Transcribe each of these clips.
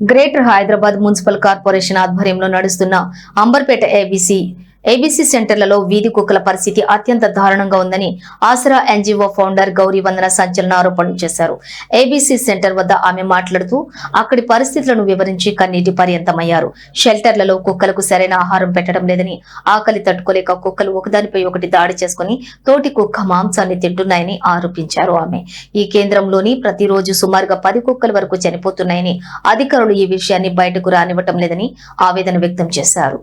Greater Hyderabad municipal corporation ఆధ్వర్యంలో నడుస్తున్న Amberpet ABC ABC సెంటర్లలో వీధి కుక్కల పరిస్థితి అత్యంత దారుణంగా ఉందని ఆసరా ఎన్జీఓ ఫౌండర్ గౌరీ వందన సంచలన ఆరోపణలు చేశారు. ఏబీసీ సెంటర్ వద్ద ఆమె మాట్లాడుతూ అక్కడి పరిస్థితులను వివరించి కన్నీటి పర్యంతమయ్యారు. షెల్టర్లలో కుక్కలకు సరైన ఆహారం పెట్టడం లేదని ఆకలి తట్టుకోలేక కుక్కలు ఒకదానిపై ఒకటి దాడి చేసుకుని తోటి కుక్క మాంసాన్ని తింటున్నాయని ఆరోపించారు ఆమె. ఈ కేంద్రంలోని ప్రతిరోజు సుమారుగా పది కుక్కల వరకు చనిపోతున్నాయని అధికారులు ఈ విషయాన్ని బయటకు రానివ్వటం లేదని ఆవేదన వ్యక్తం చేశారు.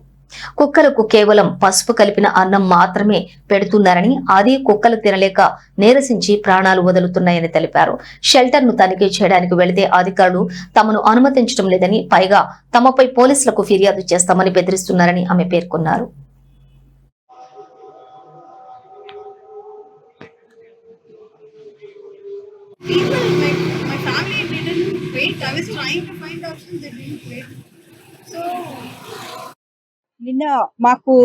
కుక్కలకు కేవలం పసుపు కలిపిన అన్నం మాత్రమే పెడుతున్నారని అది కుక్కలు తినలేక నీరసించి ప్రాణాలు వదులుతున్నాయని తెలిపారు షెల్టర్ను తనిఖీ చేయడానికి వెళితే అధికారులు తమను అనుమతించడం లేదని పైగా తమపై పోలీసులకు ఫిర్యాదు చేస్తామని బెదిరిస్తున్నారని ఆమె పేర్కొన్నారు people, my, my family didn't wait. I was trying to find options, they didn't wait. So, నిన్న మాకు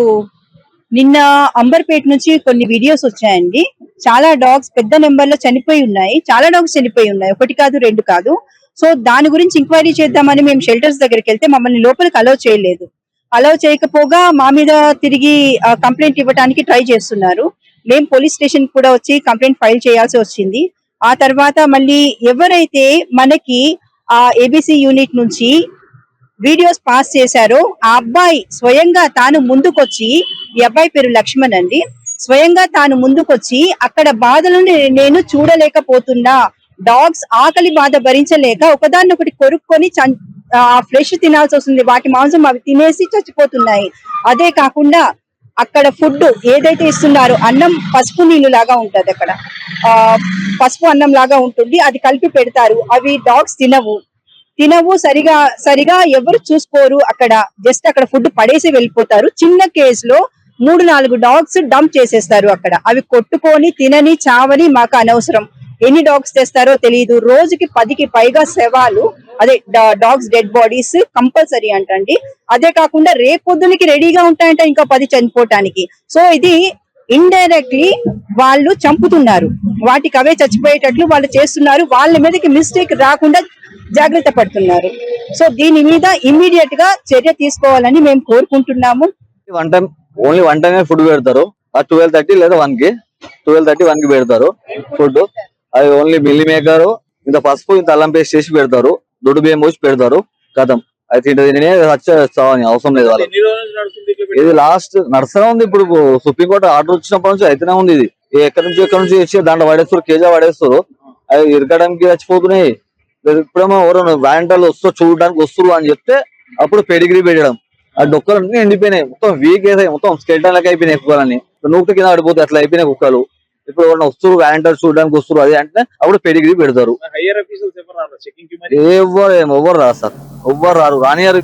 నిన్న అంబర్పేట నుంచి కొన్ని వీడియోస్ వచ్చాయండి. చాలా డాగ్స్ పెద్ద నెంబర్లో చనిపోయి ఉన్నాయి. చాలా డాగ్స్ చనిపోయి ఉన్నాయి. ఒకటి కాదు రెండు కాదు. సో దాని గురించి ఎంక్వైరీ చేద్దామని మేము షెల్టర్స్ దగ్గరికి వెళ్తే మమ్మల్ని లోపలికి అలౌ చేయలేదు. అలౌ చేయకపోగా మా మీద తిరిగి కంప్లైంట్ ఇవ్వడానికి ట్రై చేస్తున్నారు. మేము పోలీస్ స్టేషన్ కూడా వచ్చి కంప్లైంట్ ఫైల్ చేయాల్సి వచ్చింది. ఆ తర్వాత మళ్ళీ ఎవరైతే మనకి ఆ ఏబిసి యూనిట్ నుంచి వీడియోస్ పాస్ చేశారో. ఆ అబ్బాయి స్వయంగా తాను ముందుకొచ్చి ఈ అబ్బాయి పేరు లక్ష్మణ్ అండి. స్వయంగా తాను ముందుకొచ్చి అక్కడ బాధలను నేను చూడలేకపోతున్నా. డాగ్స్ ఆకలి బాధ భరించలేక ఒకదాన్ని ఒకటి కొరుక్కొని చం- ఆ ఫ్రెష్ తినాల్సి వస్తుంది. వాటి మాంసం అవి తినేసి చచ్చిపోతున్నాయి. అదే కాకుండా అక్కడ ఫుడ్ ఏదైతే ఇస్తున్నారో అన్నం పసుపు నీళ్ళు లాగా ఉంటుంది అక్కడ. ఆ పసుపు అన్నం లాగా ఉంటుంది. అది కలిపి పెడతారు. అవి డాగ్స్ తినవు. తినవు సరిగా సరిగా ఎవరు చూసుకోరు. అక్కడ జస్ట్ అక్కడ ఫుడ్ పడేసి వెళ్ళిపోతారు. చిన్న కేసులో మూడు నాలుగు డాగ్స్ డంప్ చేసేస్తారు అక్కడ. అవి కొట్టుకొని తినని చావని మాకు అనవసరం. ఎన్ని డాగ్స్ తెస్తారో తెలియదు రోజుకి పదికి పైగా శవాలు అదే డాగ్స్ డెడ్ బాడీస్ కంపల్సరీ అంటండి. అదే కాకుండా రేపొద్దునికి రెడీగా ఉంటాయంట ఇంకా పది చనిపోవటానికి. సో ఇది ఇండైరెక్ట్లీ వాళ్ళు చంపుతున్నారు. వాటికి అవే చచ్చిపోయేటట్లు వాళ్ళు చేస్తున్నారు. వాళ్ళ మీదకి మిస్టేక్ రాకుండా జాగ్రత్త పడుతున్నారు. సో దీని మీద ఇమ్మీడియట్గా చర్య తీసుకోవాలని మేము కోరుకుంటున్నాము. వన్ టైం ఓన్లీ వన్ టైమే ఫుడ్ పెడతారు. ఆ ట్వెల్వ్ థర్టీ లేదా వన్కి ట్వెల్వ్ థర్టీ వన్కి పెడతారు ఫుడ్ అది ఓన్లీ మిల్లి మేకర్ ఇంత పసుపు ఇంత అల్లం పేస్ట్ చేసి పెడతారు. దొడ్డు బియ్యం పోసి పెడతారు. కథం. అది తింటే తినే చావని అవసరం లేదు వాళ్ళకి. ఇది లాస్ట్ నడుస్తూనే ఉంది ఇప్పుడు. సుప్రీం కోర్టు ఆర్డర్ వచ్చినప్పటి నుంచి అయితేనే ఉంది ఇది. ఎక్కడి నుంచి ఎక్కడి నుంచి వచ్చి దాంట్లో పడేస్తారు కేజా పడేస్తారు. అది ఇరకడానికి చచ్చిపోతున్నాయి. ఇప్పుడేమో ఎవరైనా వ్యాంటలు వస్తూ చూడడానికి వస్తారు అని చెప్తే అప్పుడు పెడిగ్రీ పెట్టడం. ఆ డొక్కలన్నీ ఎండిపోయినాయి. మొత్తం వీక్ అయితే మొత్తం స్కెల్టన్ లెక్క అయిపోయినాయి కుక్కలన్నీ. నూకు కింద పడిపోతాయి అట్లా అయిపోయినాయి కుక్కలు. ఇప్పుడు ఎవరైనా వస్తారు వ్యాంటర్ చూడడానికి వస్తారు అది అంటే అప్పుడు పెడిగ్రీ పెడతారు. ఎవరు ఎవరు రారు సార్? ఎవ్వరు రారు? రానియారు.